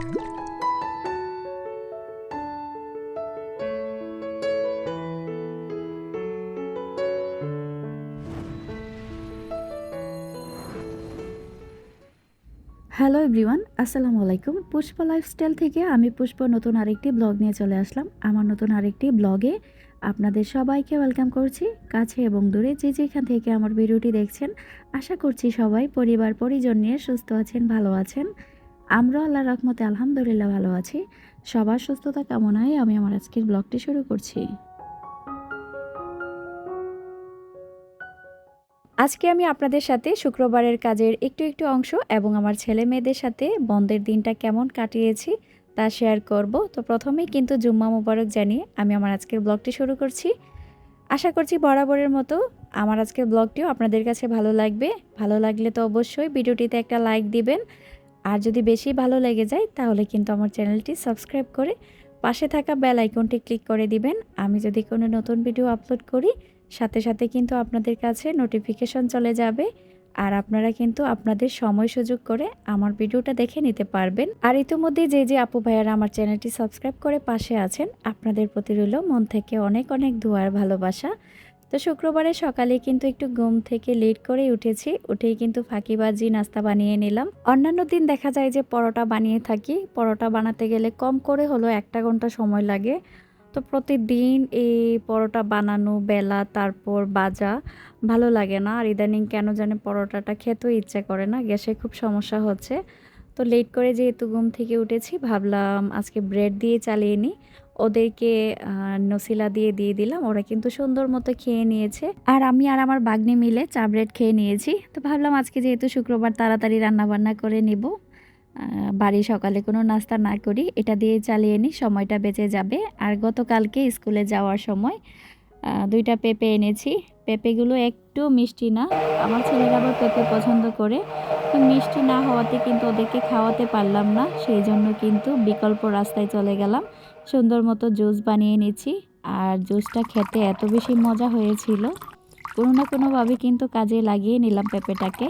Hello everyone আসসালামু আলাইকুম। পুষ্প lifestyle থেকে আমি পুষ্প নতুন আরেকটি ব্লগ নিয়ে চলে আসলাম। আমার নতুন আরেকটি ব্লগে আপনাদের সবাইকে ওয়েলকাম করছি। কাছে এবং দূরে যে যেখান থেকে আমার ভিডিওটি দেখছেন, আশা করছি সবাই পরিবার পরিজন নিয়ে সুস্থ আছেন, ভালো আছেন। আমরা আল্লাহ রহমতে আলহামদুলিল্লাহ ভালো আছি। সবার সুস্থতা কামনায় আমি আমার আজকের ব্লগটি শুরু করছি। আজকে আমি আপনাদের সাথে শুক্রবারের কাজের একটু একটু অংশ এবং আমার ছেলে মেয়েদের সাথে বন্ধের দিনটা কেমন কাটিয়েছি তা শেয়ার করব। তো প্রথমেই কিন্তু জুম্মা মুবারক জানিয়ে আমি আমার আজকের ব্লগটি শুরু করছি। আশা করছি বরাবরের মতো আমার আজকের ব্লগটিও আপনাদের কাছে ভালো লাগবে। ভালো লাগলে তো অবশ্যই ভিডিওটিতে একটা লাইক দিবেন। আর যদি বেশি ভালো লেগে যায়, তাহলে কিন্তু আমার চ্যানেলটি সাবস্ক্রাইব করে পাশে থাকা বেল আইকনটি ক্লিক করে দিবেন। আমি যদি কোনো নতুন ভিডিও আপলোড করি, সাথে সাথে কিন্তু আপনাদের কাছে নোটিফিকেশন চলে যাবে আর আপনারা কিন্তু আপনাদের সময় সুযোগ করে আমার ভিডিওটা দেখে নিতে পারবেন। আর ইতিমধ্যে যে যে আপু ভাইয়ারা আমার চ্যানেলটি সাবস্ক্রাইব করে পাশে আছেন, আপনাদের প্রতি রইল মন থেকে অনেক অনেক দুয়ার ভালোবাসা। তো শুক্রবারে সকালে কিন্তু একটু ঘুম থেকে লেট করে উঠেছি, উঠেই কিন্তু ফাঁকিবাজি, নাস্তা বানিয়ে নিলাম। অন্যান্য দিন দেখা যায় যে পরোটা বানিয়ে থাকি। পরোটা বানাতে গেলে কম করে হলো একটা ঘণ্টা সময় লাগে। তো প্রতিদিন এই পরোটা বানানো, বেলা, তারপর বাজা ভালো লাগে না। আর ইদানিং কেন জানে পরোটাটা খেতেও ইচ্ছে করে না, গ্যাসে খুব সমস্যা হচ্ছে। তো লেট করে যেহেতু ঘুম থেকে উঠেছি, ভাবলাম আজকে ব্রেড দিয়ে চালিয়ে নিই। ওদেরকে নসিলা দিয়ে দিয়ে দিলাম। ওরা কিন্তু সুন্দর মতো খেয়ে নিয়েছে। আর আমি আর আমার বাগনি মিলে চা ব্রেড খেয়ে নিয়েছি। তো ভাবলাম আজকে যেহেতু শুক্রবার তাড়াতাড়ি রান্নাবান্না করে নেব বাড়ি সকালে কোনো নাস্তা না করি, এটা দিয়ে চালিয়ে নিই, সময়টা বেঁচে যাবে। আর গতকালকে স্কুলে যাওয়ার সময় দুইটা পেঁপে এনেছি। পেঁপেগুলো একটু মিষ্টি না। আমার ছেলেরা আবার পেঁপে পছন্দ করে। তো মিষ্টি না হওয়াতে কিন্তু ওদেরকে খাওয়াতে পারলাম না। সেই জন্য কিন্তু বিকল্প রাস্তায় চলে গেলাম। সুন্দর মতো জুস বানিয়ে নিচ্ছি। আর জুসটা খেতে এত বেশি মজা হয়েছিল। কোনো না কোনোভাবে কিন্তু কাজে লাগিয়ে নিলাম পেঁপেটাকে।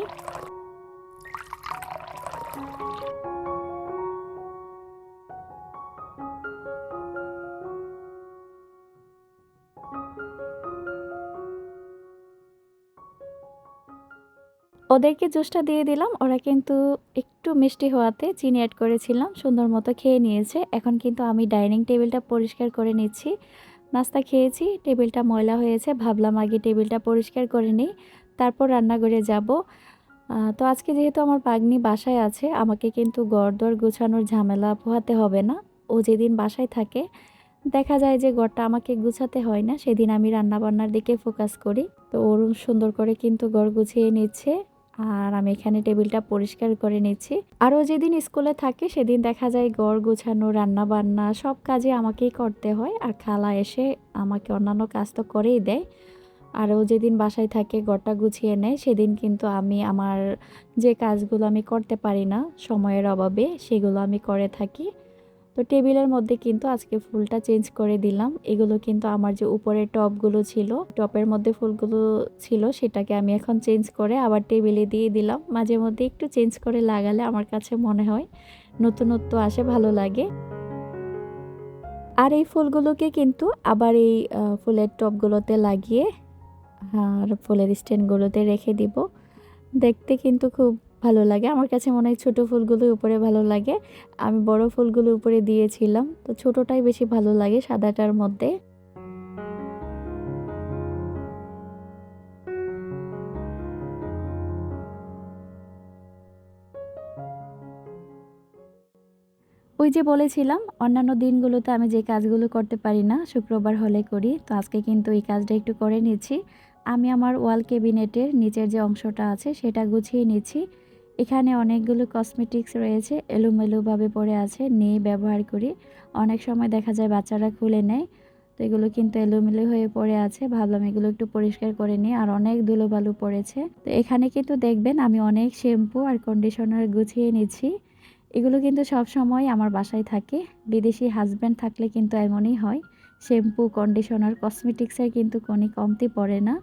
ওদেরকে জুসটা দিয়ে দিলাম। ওরা কিন্তু একটু মিষ্টি হওয়াতে চিনি অ্যাড করেছিলাম, সুন্দর মতো খেয়ে নিয়েছে। এখন কিন্তু আমি ডাইনিং টেবিলটা পরিষ্কার করে নিচ্ছি। নাস্তা খেয়েছি টেবিলটা ময়লা হয়েছে, ভাবলাম আগে টেবিলটা পরিষ্কার করে নিই, তারপর রান্নাঘরে যাব। তো আজকে যেহেতু আমার পাগনি বাসায় আছে, আমাকে কিন্তু গড়দর গুছানোর ঝামেলা পোহাতে হবে না। ও যেদিন বাসায় থাকে, দেখা যায় যে ঘরটা আমাকে গুছাতে হয় না, সেদিন আমি রান্নাবান্নার দিকে ফোকাস করি। তো ওর সুন্দর করে কিন্তু ঘর গুছিয়ে নিচ্ছে। আর আমি এখানে টেবিলটা পরিষ্কার করে নিচ্ছি। আরও যেদিন স্কুলে থাকে, সেদিন দেখা যায় গড় গোছানো রান্না বান্না সব কাজে আমাকেই করতে হয়। আর খালা এসে আমাকে অন্যান্য কাজ তো করেই দেয়। আর ও যেদিন বাসায় থাকে গড়টা গুছিয়ে নেয়, সেদিন কিন্তু আমি আমার যে কাজগুলো আমি করতে পারি না, সময়ের অভাবে, সেগুলো আমি করে থাকি। তো টেবিলের মধ্যে কিন্তু আজকে ফুলটা চেঞ্জ করে দিলাম। এগুলো কিন্তু আমার যে উপরের টপগুলো ছিল, টপের মধ্যে ফুলগুলো ছিল সেটাকে আমি এখন চেঞ্জ করে আবার টেবিলে দিয়ে দিলাম। মাঝে মধ্যে একটু চেঞ্জ করে লাগালে আমার কাছে মনে হয় নতুনত্ব আসে, ভালো লাগে। আর এই ফুলগুলোকে কিন্তু আবার এই ফুলের টপগুলোতে লাগিয়ে আর ফুলের স্ট্যান্ডগুলোতে রেখে দিব। দেখতে কিন্তু খুব ভালো লাগে। আমার কাছে মনে হয় ছোটো ফুলগুলো উপরে ভালো লাগে। আমি বড় ফুলগুলো উপরে দিয়েছিলাম। তো ছোটোটাই বেশি ভালো লাগে সাদাটার মধ্যে। ওই যে বলেছিলাম, অন্যান্য দিনগুলোতে আমি যে কাজগুলো করতে পারি না, শুক্রবার হলে করি। তো আজকে কিন্তু এই কাজটা একটু করে নিচ্ছি। আমি আমার ওয়াল কেবিনেটের নিচের যে অংশটা আছে, সেটা গুছিয়ে নিচ্ছি। এখানে অনেকগুলো কসমেটিক্স রয়েছে, এলোমেলোভাবে পড়ে আছে নিয়ে ব্যবহার করি। অনেক সময় দেখা যায় বাচ্চারা খুলে নেয়, তো এগুলো কিন্তু এলোমেলো হয়ে পড়ে আছে। ভাবলাম এগুলো একটু পরিষ্কার করে নিই, আর অনেক ধুলোবালু পড়েছে। তো এখানে কিন্তু দেখবেন আমি অনেক শ্যাম্পু আর কন্ডিশনার গুছিয়ে নিচ্ছি। এগুলো কিন্তু সব সময় আমার বাসায় থাকে। বিদেশি হাজব্যান্ড থাকলে কিন্তু এমনই হয়। শ্যাম্পু কন্ডিশনার কসমেটিক্সের কিন্তু কোনো কমতি পড়ে না।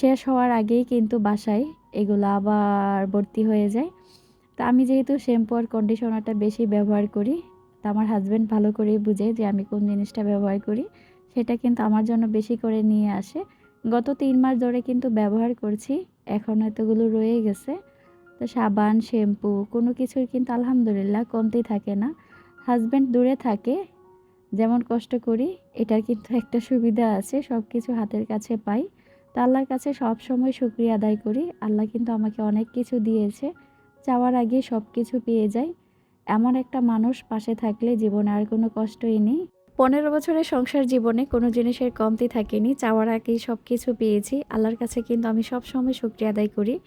শেষ হওয়ার আগেই কিন্তু বাসায় এগুলো আবার ভর্তি হয়ে যায়। তো আমি যেহেতু শ্যাম্পু আর কন্ডিশনারটা বেশি ব্যবহার করি, তা আমার হাজব্যান্ড ভালো করেই বুঝে যে আমি কোন জিনিসটা ব্যবহার করি। সেটা কিন্তু আমার জন্য বেশি করে নিয়ে আসে। গত তিন মাস ধরে কিন্তু ব্যবহার করছি, এখন এতগুলো রয়ে গেছে। তো সাবান, শ্যাম্পু, কোনো কিছুর কিন্তু আলহামদুলিল্লাহ কমতি থাকে না। হাজব্যান্ড দূরে থাকে, যেমন কষ্ট করি, এটার কিন্তু একটা সুবিধা আছে সব কিছু হাতের কাছে পাই। তো আল্লাহর কাছে সব সময় শুক্রিয়া আদায় করি। আল্লাহ কিন্তু আমাকে অনেক কিছু দিয়েছে। চাওয়ার আগে সব কিছু পেয়ে যাই। এমন একটা মানুষ পাশে থাকলে জীবনে আর কোনো কষ্টই নেই। পনেরো বছরের সংসার জীবনে কোনো জিনিসের কমতি থাকেনি। চাওয়ার আগেই সব কিছু পেয়েছি। আল্লাহর কাছে কিন্তু আমি সব সময় শুক্রিয়া আদায় করি।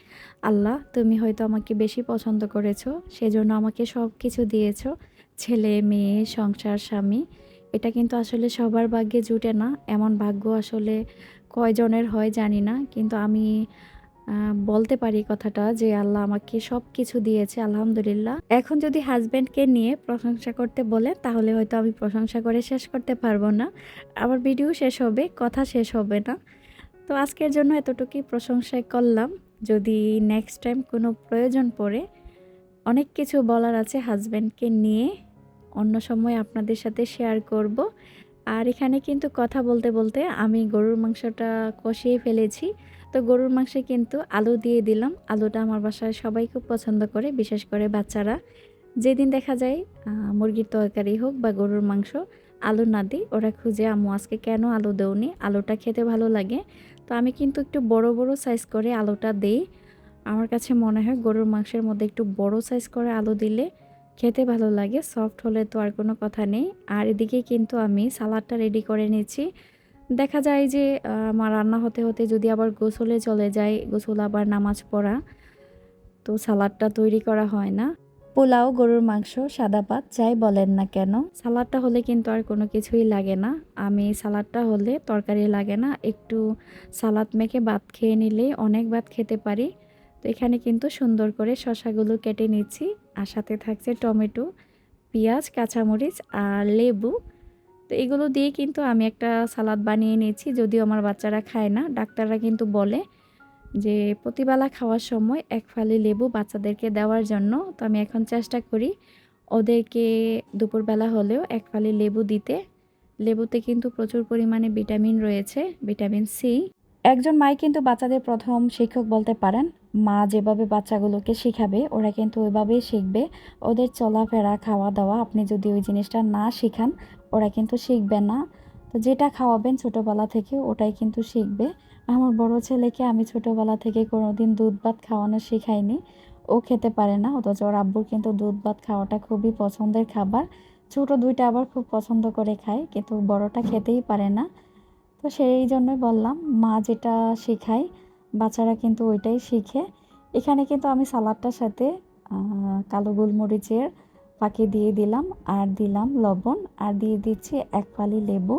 আল্লাহ, তুমি হয়তো আমাকে বেশি পছন্দ করেছ, সেজন্য আমাকে সব কিছু দিয়েছ। ছেলে, মেয়ে, সংসার, স্বামী, এটা কিন্তু আসলে সবার ভাগ্যে জুটে না। এমন ভাগ্য আসলে কয়জনের হয় জানি না, কিন্তু আমি বলতে পারি কথাটা যে আল্লাহ আমাকে সব কিছু দিয়েছে, আলহামদুলিল্লাহ। এখন যদি হাজব্যান্ডকে নিয়ে প্রশংসা করতে বলে তাহলে হয়তো আমি প্রশংসা করে শেষ করতে পারব না। আবার ভিডিও শেষ হবে, কথা শেষ হবে না। তো আজকের জন্য এতটুকুই প্রশংসা করলাম। যদি নেক্সট টাইম কোনো প্রয়োজন পড়ে, অনেক কিছু বলার আছে হাজব্যান্ডকে নিয়ে, অন্য সময় আপনাদের সাথে শেয়ার করব। আর এখানে কিন্তু কথা বলতে বলতে আমি গরুর মাংসটা কষিয়ে ফেলেছি। তো গরুর মাংসে কিন্তু আলু দিয়ে দিলাম। আলুটা আমার বাসায় সবাই খুব পছন্দ করে, বিশেষ করে বাচ্চারা। যেদিন দেখা যায় মুরগির তরকারি হোক বা গরুর মাংস, আলু না দিই, ওরা খুঁজে, আম্মু, আজকে কেন আলু দেওনি? আলুটা খেতে ভালো লাগে? তো আমি কিন্তু একটু বড় বড় সাইজ করে আলুটা দিই। আমার কাছে মনে হয় গরুর মাংসের মধ্যে একটু বড় সাইজ করে আলু দিলে খেতে ভালো লাগে সফট হলে তো আর কোনো কথা নেই। আর এদিকে কিন্তু আমি সালাডটা রেডি করে নিয়েছি। দেখা যায় যে আমার রান্না হতে হতে যদি আবার গোসলে চলে যায় গোসল আবার নামাজ পড়া, তো সালাডটা তৈরি করা হয় না। পোলাও, গরুর মাংস, সাদা পাত যাই বলেন না কেন সালাডটা হলে কিন্তু আর কোনো কিছুই লাগে না। আমি সালাডটা হলে তরকারি লাগে না, একটু সালাদ মেখে ভাত খেয়ে নিলে অনেক ভাত খেতে পারি। তো এখানে কিন্তু সুন্দর করে শশাগুলো কেটে নিচ্ছি আর সাথে থাকছে টমেটো, পেঁয়াজ, কাঁচামরিচ আর লেবু। তো এগুলো দিয়ে কিন্তু আমি একটা সালাদ বানিয়ে নিয়েছি, যদিও আমার বাচ্চারা খায় না। ডাক্তাররা কিন্তু বলে যে প্রতিবেলা খাওয়ার সময় এক ফালি লেবু বাচ্চাদেরকে দেওয়ার জন্য। তো আমি এখন চেষ্টা করি ওদেরকে দুপুরবেলা হলেও এক ফালি লেবু দিতে। লেবুতে কিন্তু প্রচুর পরিমাণে ভিটামিন রয়েছে, ভিটামিন সি। একজন মাই কিন্তু বাচ্চাদের প্রথম শিক্ষক বলতে পারেন। মা যেভাবে বাচ্চাগুলোকে শেখাবে, ওরা কিন্তু ওইভাবেই শিখবে। ওদের চলাফেরা খাওয়া দাওয়া আপনি যদি ওই জিনিসটা না শেখান, ওরা কিন্তু শিখবে না। তো যেটা খাওয়াবেন ছোটোবেলা থেকে, ওটাই কিন্তু শিখবে। আমার বড় ছেলেকে আমি ছোটোবেলা থেকে কোনোদিন দুধ ভাত খাওয়ানো শেখাইনি। ও খেতে পারে না, অথচ ওর আব্বুর কিন্তু দুধ ভাত খাওয়াটা খুবই পছন্দের খাবার। ছোটো দুইটা আবার খুব পছন্দ করে খায়, কিন্তু বড়টা খেতেই পারে না। তো সেই জন্যই বললাম, মা যেটা শেখায় বাচ্চারা কিন্তু ওইটাই শিখে। এখানে কিন্তু আমি সালাডটার সাথে কালো গোলমরিচের ফাঁকি দিয়ে দিলাম, আর দিলাম লবণ, আর দিয়ে দিচ্ছি এক ফালি লেবু।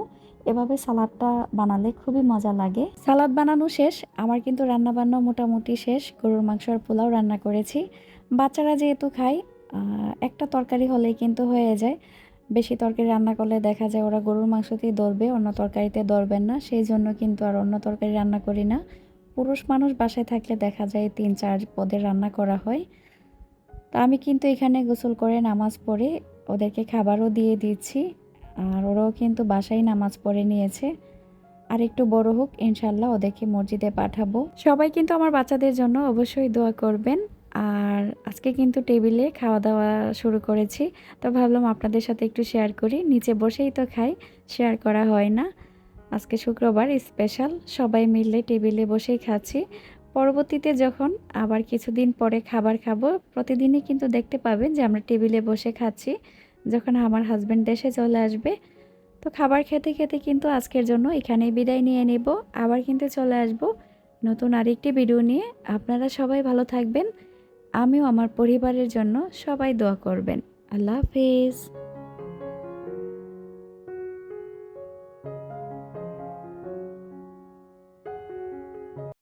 এভাবে সালাডটা বানালে খুবই মজা লাগে। সালাদ বানানো শেষ, আমার কিন্তু রান্না বান্না মোটামুটি শেষ, গরুর মাংস আর পোলাও রান্না করেছি। বাচ্চারা যেহেতু খায় একটা তরকারি হলেই কিন্তু হয়ে যায়। বেশি তরকারি রান্না করলে দেখা যায় ওরা গরুর মাংসতেই দরবে অন্য তরকারিতে দরবেন না, সেই জন্য কিন্তু আর অন্য তরকারি রান্না করি না। পুরুষ মানুষ বাসায় থাকলে দেখা যায় তিন, চার পদের রান্না করা হয়। তো আমি কিন্তু এখানে গোসল করে নামাজ পড়ে ওদেরকে খাবারও দিয়ে দিচ্ছি আর ওরাও কিন্তু বাসায় নামাজ পড়ে নিয়েছে। আর একটু বড় হোক ইনশাল্লাহ ওদেরকে মসজিদে পাঠাবো। সবাই কিন্তু আমার বাচ্চাদের জন্য অবশ্যই দোয়া করবেন। আর আজকে কিন্তু টেবিলে খাওয়া দাওয়া শুরু করেছি। তো ভাবলাম আপনাদের সাথে একটু শেয়ার করি। নিচে বসেই তো খাই শেয়ার করা হয় না। আজকে শুক্রবার স্পেশাল, সবাই মিলে টেবিলে বসেই খাচ্ছি। পরবর্তীতে যখন আবার কিছুদিন পরে খাবার খাব, প্রতিদিনই কিন্তু দেখতে পাবেন যে আমরা টেবিলে বসে খাচ্ছি, যখন আমার হাজব্যান্ড দেশে চলে আসবে। তো খাবার খেতে খেতে কিন্তু আজকের জন্য এখানেই বিদায় নিয়ে নেব। আবার কিন্তু চলে আসব নতুন আরেকটি ভিডিও নিয়ে। আপনারা সবাই ভালো থাকবেন। আমিও আমার পরিবারের জন্য সবাই দোয়া করবেন। আল্লাহ হাফিজ।